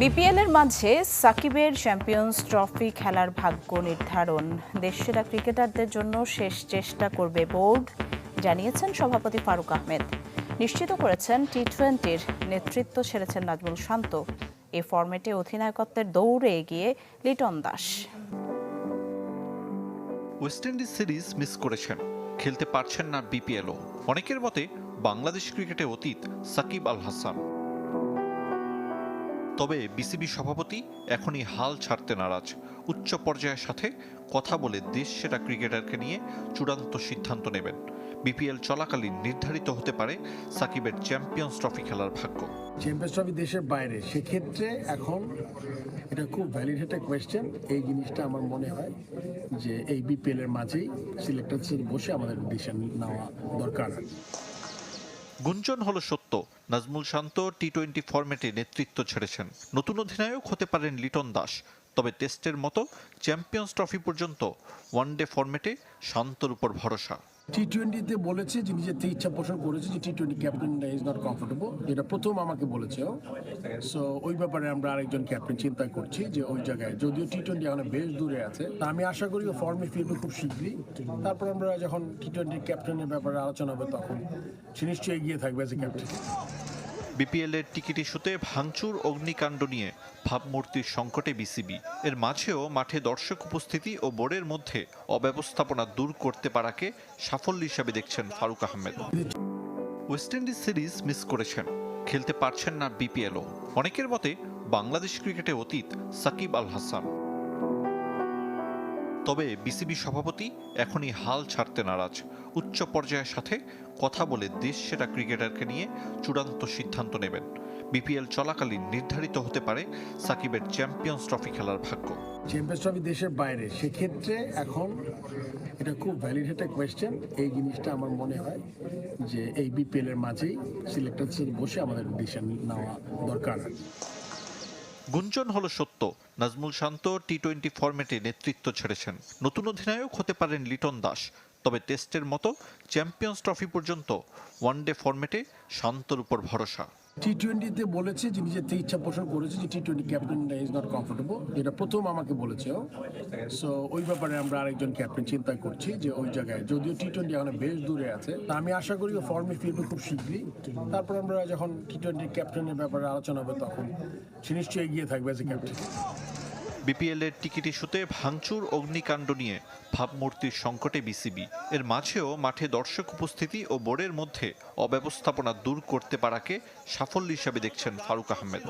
BPL এর মাঝে সাকিবের চ্যাম্পিয়ন্স ট্রফি খেলার ভাগ্য নির্ধারণ। দেশসেরা ক্রিকেটারদের জন্য শেষ চেষ্টা করবে বোর্ড, জানিয়েছেন সভাপতি ফারুক আহমেদ। নিশ্চিত করেছেন টি টোয়েন্টির নেতৃত্ব ছেড়েছেন নাজমুল শান্ত। এ ফরম্যাটে অধিনায়কত্বের দৌড়ে এগিয়ে Liton Das. West Indies series miss করেছেন, খেলতে পারছেন না বিপিএলও অনেকের মতে বাংলাদেশ ক্রিকেটে অতীত সাকিব আল হাসান। তবে বিসিবি সভাপতি এখনই হাল ছাড়তে নারাজ। উচ্চ পর্যায়ের সাথে কথা বলে দেশ সেরা ক্রিকেটারকে নিয়ে চূড়ান্ত সিদ্ধান্ত নেবেন। বিপিএল চলাকালীন নির্ধারিত হতে পারে সাকিবের চ্যাম্পিয়ন্স ট্রফি খেলার ভাগ্য। চ্যাম্পিয়ন্স ট্রফি দেশের বাইরে, সেক্ষেত্রে এখন এটা খুব ভ্যালিড একটা কোয়েশ্চেন এই জিনিসটা আমার মনে হয় যে এই বিপিএল এর মাঝেই সিলেক্টর বসে আমাদের ডিসিশন নেওয়া দরকার। গুঞ্জন হলো সত্য। নাজমুল শান্ত টি টোয়েন্টি ফরম্যাটে নেতৃত্ব ছেড়েছেন। নতুন অধিনায়ক হতে পারেন লিটন দাস। তবে টেস্টের মতো চ্যাম্পিয়ন্স ট্রফি পর্যন্ত ওয়ানডে ফরম্যাটে শান্তর উপর ভরসা। টি টোয়েন্টিতে বলেছে যে নিজের থেকে ইচ্ছা পোষণ করেছে যে T twenty captain is not comfortable যেটা প্রথম আমাকে বলেছে সো ওই ব্যাপারে আমরা আরেকজন ক্যাপ্টেন চিন্তা করছি যে ওই জায়গায় যদিও টি টোয়েন্টি এখন বেশ দূরে আছে, তা আমি আশা করি ও ফর্মে ফিরবে খুব শীঘ্রই। তারপর আমরা যখন টি টোয়েন্টি ক্যাপ্টেনের ব্যাপারে আলোচনা হবে তখন সে নিশ্চয়ই এগিয়ে থাকবে এজ এ ক্যাপ্টেন বিপিএল এর টিকিট ইস্যুতে ভাঙচুর, অগ্নিকাণ্ড নিয়ে ভাবমূর্তির সংকটে বিসিবি। এর মাঝেও মাঠে দর্শক উপস্থিতি ও বোর্ডের মধ্যে অব্যবস্থাপনা দূর করতে পারাকে সাফল্য হিসাবে দেখছেন Faruque Ahmed. West Indies series miss করেছেন, খেলতে পারছেন না বিপিএলও। অনেকের মতে বাংলাদেশ ক্রিকেটে অতীত সাকিব আল হাসান। তবে বিসিবি সভাপতি এখনই হাল ছাড়তে নারাজ। উচ্চ পর্যায়ের সাথে কথা বলে দেশ সেরা ক্রিকেটারকে নিয়ে চূড়ান্ত সিদ্ধান্ত নেবেন। বিপিএল চলাকালীন নির্ধারিত হতে পারে সাকিবের চ্যাম্পিয়ন্স ট্রফি খেলার ভাগ্য। চ্যাম্পিয়ন্স ট্রফি দেশের বাইরে, সেক্ষেত্রে এখন এটা খুব ভ্যালিড একটা কোয়েশ্চেন এই জিনিসটা আমার মনে হয় যে এই বিপিএল এর মাঝেই সিলেক্টর বসে আমাদের ডিসিশন নেওয়া দরকার। গুঞ্জন হলো সত্য। নাজমুল শান্ত টি টোয়েন্টি ফরম্যাটে নেতৃত্ব ছেড়েছেন। নতুন অধিনায়ক হতে পারেন লিটন দাস। তবে টেস্টের মতো চ্যাম্পিয়ন্স ট্রফি পর্যন্ত ওয়ানডে ফরম্যাটে শান্তর উপর ভরসা। টি টোয়েন্টিতে বলেছে যে নিজের থেকে ইচ্ছা পোষণ করেছে যে T twenty captain is not comfortable যেটা প্রথম আমাকে বলেছে সো ওই ব্যাপারে আমরা আরেকজন ক্যাপ্টেন চিন্তা করছি যে ওই জায়গায়। যদিও টি টোয়েন্টি এখন বেশ দূরে আছে, তা আমি আশা করি ফর্মে ফিরবে খুব শীঘ্রই। তারপর আমরা যখন টি টোয়েন্টি ক্যাপ্টেনের ব্যাপারে আলোচনা হবে তখন সে নিশ্চয়ই এগিয়ে থাকবে অ্যাজ এ ক্যাপ্টেন বিপিএল এর টিকিট ইস্যুতে ভাঙচুর, অগ্নিকাণ্ড নিয়ে ভাবমূর্তির সংকটে বিসিবি। এর মাঝেও মাঠে দর্শক উপস্থিতি ও বোর্ডের মধ্যে অব্যবস্থাপনা দূর করতে পারাকে সাফল্য হিসাবে দেখছেন ফারুক আহমেদ।